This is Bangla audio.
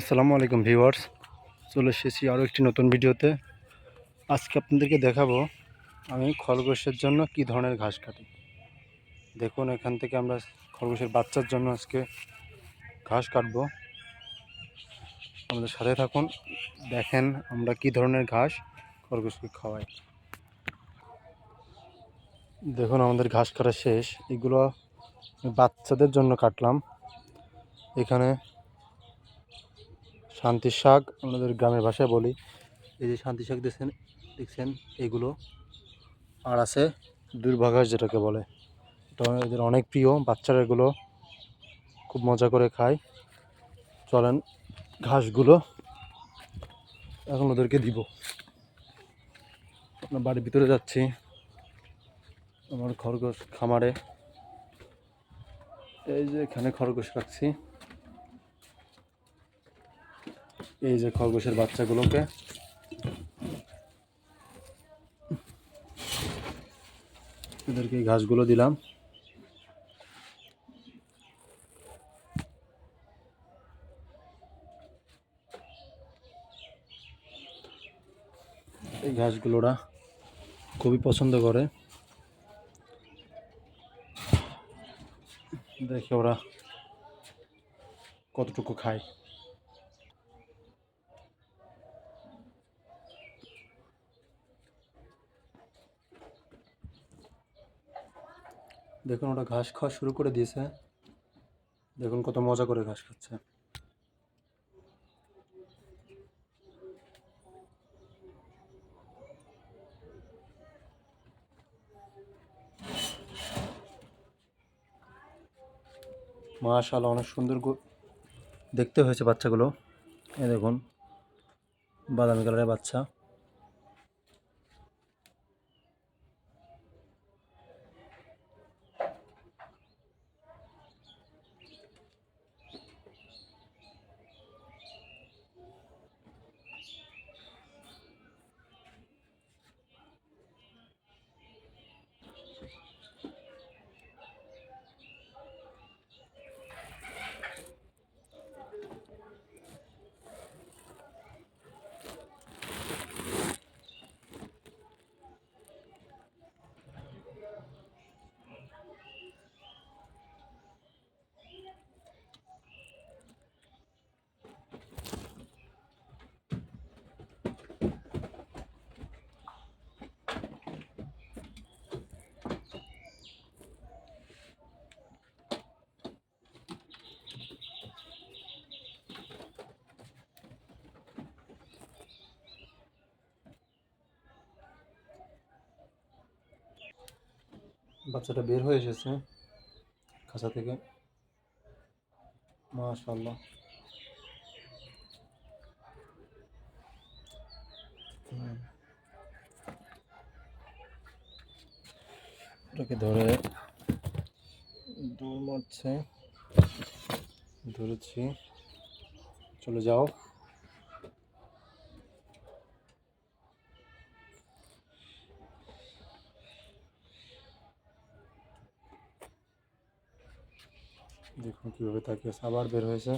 আসসালামু আলাইকুম ভিউয়ার্স, চলে এসেছি আরও একটি নতুন ভিডিওতে। আজকে আপনাদেরকে দেখাবো আমি খরগোশের জন্য কি ধরনের ঘাস কাটি। দেখুন, এখান থেকে আমরা খরগোশের বাচ্চার জন্য আজকে ঘাস কাটবো। আমাদের সাথে থাকুন, দেখেন আমরা কি ধরনের ঘাস খরগোশকে খাওয়াই। দেখুন, আমাদের ঘাস কাটা শেষ। এগুলো বাচ্চাদের জন্য কাটলাম। এখানে শান্তি শাক, আমাদের গ্রামের ভাষায় বলি। এই যে শান্তি শাক দেখছেন দেখছেন, এগুলো। আর আছে দুর্ভাঘাস যেটাকে বলে। এটা এদের অনেক প্রিয়, বাচ্চারা এগুলো খুব মজা করে খায়। চলেন ঘাসগুলো এখন ওদেরকে দিব। আমরা বাড়ির ভিতরে যাচ্ছি। আমার খরগোশ খামারে। এই যে এখানে খরগোশ রাখছি। এই যে খরগোশের বাচ্চাগুলোকে। এদেরকে ঘাসগুলো দিলাম। এই ঘাসগুলো ওরা খুবই পছন্দ করে। দেখে ওরা কতটুকু খায়। দেখুন, ওটা ঘাস খাওয়া শুরু করে দিয়েছে। দেখুন, কত মজা করে ঘাস খাচ্ছে। মাশাআল্লাহ, অনেক সুন্দর দেখতে হয়েছে বাচ্চাগুলো। এই দেখুন, বাদামি কালারের বাচ্চা। বাচ্চাটা বের হয়ে এসেছে খাঁচা থেকে। মাশাআল্লাহ। হুম। ওটাকে ধরে দৌড় মারছে, ধরেছি। চলে যাও। দেখুন কীভাবে তাকিয়ে আছে। আবার বের হয়েছে